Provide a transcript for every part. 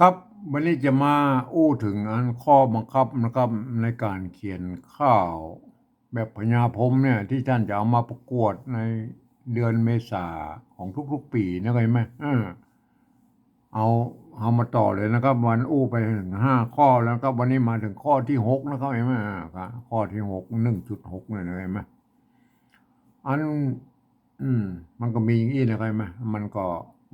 ครับวันนี้จะมาอู้ถึงอันข้อบังคับนะครับในการเขียนข้าว แบบพญาพมเนี่ยที่ท่านจะเอามาประกวดในเดือนเมษาของทุกๆปีนะเข้าใจไหมเออเอาเอามาต่อเลยนะครับ วันอู้ไปถึงห้าข้อแล้วก็วันนี้มาถึงข้อที่หกนะครับเห็นไหมครับข้อที่หกหนึ่งจุดหกเนี่ยนะเห็นไหมอัน อืม มันก็มีอย่างนี้นะครับเห็นไหมมันก็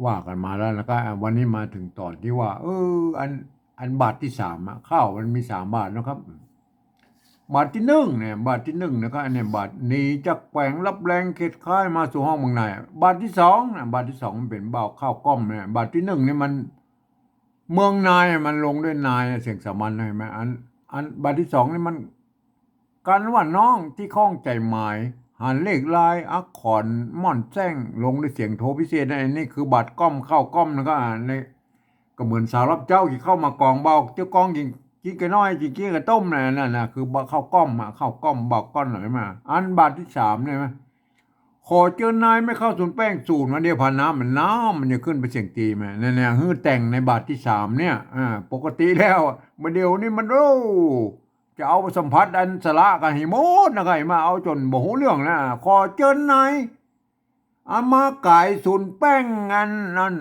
ว่ากันมาแล้วแล้วก็วันนี้มาถึงตอนที่ว่า เออ อันอันบาทที่สามอะข้าวมันมีสามบาทนะครับ บาทที่หนึ่งเนี่ย บาทที่หนึ่งนะครับอันนี้บาทหนีจากแขวงรับแรงเขตค่ายมาสู่ห้องเมืองในบาทที่สองนะบาทที่สองมันเป็นเบาข้าวกล้อมเนี่ยบาทที่หนึ่งเนี่ยมันเมืองนายมันลงด้วยนายเสียงสามัญเห็นไหมอันอันบาทที่สองนี่มันการว่าน้องที่ข้องใจหมาย หันเลขลายอักขรม่อนแจ้งลงด้วยเสียงโทพิเศษนะอันนี้คือบัตรก้อมเข้าก้อมนะก็อ่านในก็เหมือนสาวรับเจ้าที่เข้ามากองเบาเจ้ากองกินกินกันน้อยกินกินกับต้มนะนั่นนะคือเข้าก้อมมาเข้าก้อมบอกก้อนหน่อยมาอันบาทที่สามเนี่ยไหมขอเจอนายไม่เข้าศูนแป้งศูนมาเดียวพันน้ำมันน้ำมันจะขึ้นไปเสียงตีมาเนี่ยเนี่ยฮือแต่งในบาทที่สามเนี่ยอ่าปกติแล้วมาเดียวนี่มันโอ้ จะเอาสัมผัสอันสละกันให้หมดนะไงมาเอาจนบ่หูเรื่องนะขอเจิญนายอามาไก่สุนแป้งอันนั้น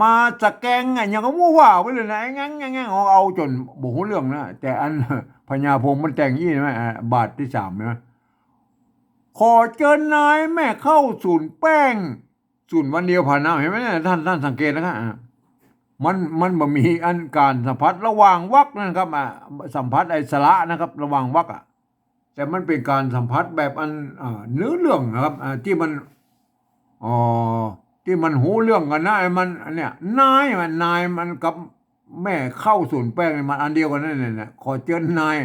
มาสแกงอันยังก็มั่วว่าไปเลยนะงั้นงั้นงั้นเอาจนบ่หูเรื่องนะแต่อันพญาพรหมมันแต่งยี่ไหมอะบาทที่สามใช่ไหมขอเจิญนายแม่เข้าศูนแป้งศูนวันเดียวผ่านน้ำเห็นไหมเนี่ยท่านท่านสังเกตนะครับ มันมันบ่มีอันการสัมผัสระหว่างวักนะครับอะสัมผัสไอ้สระนะครับ ระหว่างวักอะแต่มันเป็นการสัมผัสแบบอันอ่าเนื้อเรื่องนะครับอ่าที่มันอ๋อที่มันหูเรื่องกันนะไอ้มันเนี้ยนายมันนายมันกับแม่เข้าส่วนแป้งเนี่ยมันอันเดียวกันนั่นแหละขอเจอนาย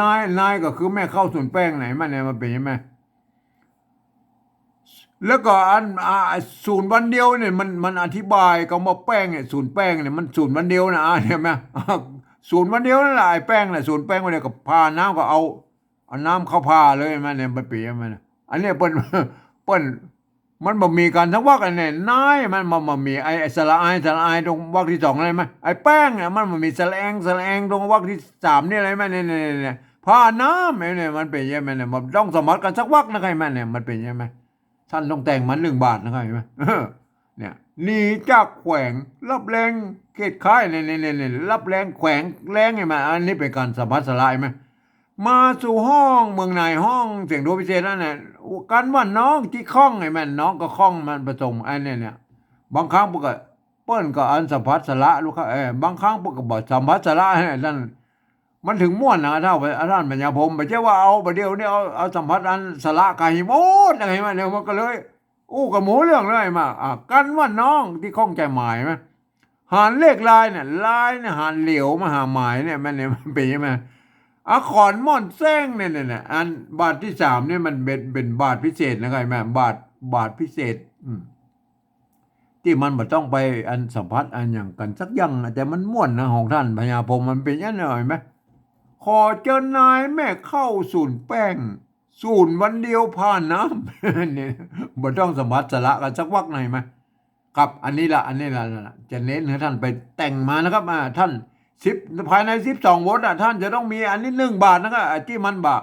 นายนายก็คือแม่เข้าส่วนแป้งไหนมันเนี่ยมันเป็นยังไง แล้วก็อันอ่าศูนย์วันเดียวเนี่ยมันมันอธิบายคำว่าแป้งเนี่ยศูนย์แป้งเนี่ยมันศูนย์วันเดียวนะอ่าเห็นไหมศูนย์วันเดียวนั่นแหละไอ้แป้งน่ะศูนย์แป้งวันเดียวกับพาน้ำก็เอาเอาน้ำเข้าพาเลยมันเนี่ยมันเปียมันอันนี้เปิ้นเปิ้นมันบ่มีการทั้งวักอันเนี่ยนายมันมันบ่มีไอ้สระไอายสระไอายตรงวักที่สองอะไรไหมไอ้แป้งเนี่ยมันบ่มีสระแองสระแองตรงวักที่สามนี่อะไรไหมเนี่ยเนี่ยเนี่ยพาน้ำเนี่ยมันเป็นยังไงเนี่ยมันต้องสมรกันสักวักนะใครมันเนี่ยมันเป็นยังไง ท่านต้องแต่งมันหนึ่งบาทนะครับเห็นไหมเนี่ยหนีจากแขวงรับแรงเกตค่ายเนี่ยเนี่ยเนี่ยรับแรงแขวงแรงไงมาอันนี้เป็นการสัมผัสลายไหมมาสู่ห้องเมืองในห้องเสียงโดพิเศษนั่นแหละกันว่าน้องที่คล้องไงแม่น้องก็คล้องมันผสมอันเนี้ยเนี่ยบางครั้งพวกก็เปิ้นก็อันสัมผัสสละลูกค้าเออบางครั้งพวกก็บอกสัมผัสสละนั่น มันถึงม่วนนะเท่าไปอาจารย์ปัญญาผมไม่ใช่ว่าเอาประเดี๋ยวนี้เอาเอาสัมผัสอันสละกายหมดอะไรมาเนี่ยมันก็เลย อู้กับหมูเรื่องเลยมาอะกันว่าน้องที่ข้องใจหมายไหมหารเลขลายเนี่ยลายเนี่ยหารเหลียวมาหาหมายเนี่ยมันเนี่ยมันเป็นยังไงอะขอนม่อนแซงเนี่ยเนี่ยเนี่ยอันบาทที่สามเนี่ยมันเป็นเป็นบาทพิเศษนะครับแม่บาทบาทพิเศษ อืมที่มันบ่ต้องไปอันสัมผัสอันอย่างกันสักอย่างแต่มันม่วนนะของท่านพญาพมมันเป็นยังไงไหม ขอเจอนายแม่เข้าศูนแป้งศูนวันเดียวผ่านน้ำเนี่ยบ่ต้องสมบัติสละกันสักวักหน่อยไหมครับอันนี้ละอันนี้ละจะเน้นให้ท่านไปแต่งมานะครับอ่าท่านสิบภายในสิบสองวตอะท่านจะต้องมีอันนี้หนึ่งบาทนะครับที่มันบา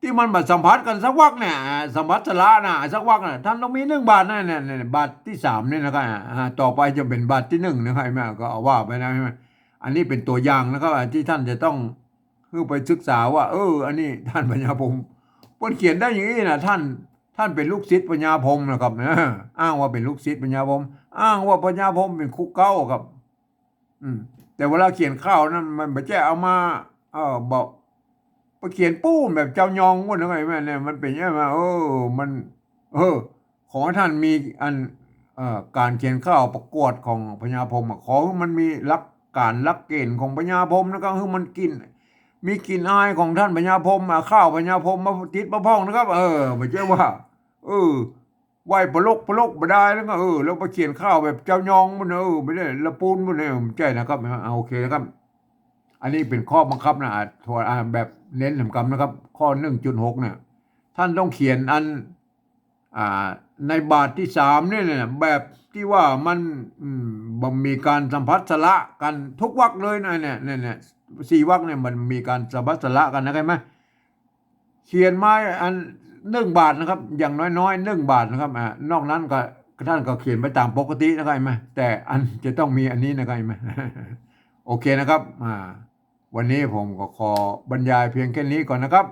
ที่มันมาสัมผัสกันสักวักเนี่ยสัมผัสสละนะสักวักน่ะท่านต้องมีหนึ่งบาทนะเนี่ยเนี่ยบาทที่สามเนี่ยนะครับต่อไปจะเป็นบาทที่หนึ่งนะครับแม่ก็เอาว่าไปนะใช่ไหม อันนี้เป็นตัวอย่างนะครับที่ท่านจะต้องคือไปศึกษาว่า เออ อันนี้ท่านปัญญาพรหมเพิ่นเขียนได้อย่างนี้นะท่าน ท่านเป็นลูกศิษย์ปัญญาพรหมนะครับเอออ้างว่าเป็นลูกศิษย์ปัญญาพรหมอ้างว่าปัญญาพรหมเป็นคุกเก้าครับ อืม แต่เวลาเขียนข้าวนั้นมันไม่ใช่เอามา เออบอกไปเขียนปู้แบบเจ้ายองว่าไงแม่เนี่ยมันเป็นยังไงมาเออ มัน เออ ขอท่านมีอันเอ่อการเขียนข้าวประกวดของพญาพรหมขอมันมีหลั การลักเกณฑ์ของพญาพรมนะครับคือมันกิน มีกลิ่นอายของท่านพญาพรมอะข้าวพญาพรมมาติดมาพ้องนะครับ เออไม่ใช่ว่า เออไหวปลกปลกบ่ได้แล้วก็เออแล้วไปเขียนข้าวแบบเจ้ายองมันเออไม่ได้ละปูนมันเนี่ยไม่ใช่นะครับเอาโอเคนะครับ อันนี้เป็นข้อบังคับนะอะทวนแบบเน้นสำคัญนะครับ ข้อหนึ่งจุดหกเนี่ยท่านต้องเขียนอัน ในบาทที่สามนี่เนี่ยแบบที่ว่ามันมบ่มีการสัมพัสสละกันทุกวรรคเลยนะเนี่ยเนี่ยเนี่ยสี่วรรคเนี่ยมันมีการสัมพัสสละกันนะใช่ไหมเขียนมาอันหนึ่งบาทนะครับ อย่างน้อยๆหนึ่งบาทนะครับอ่านอกนั้นก็ท่านก็เขียนไปตามปกตินะครับไหมแต่อันจะต้องมีอันนี้นะครับไหมโอเคนะครับอ่าวันนี้ผมก็ขอบรรยายเพียงแค่นี้ก่อนนะครับ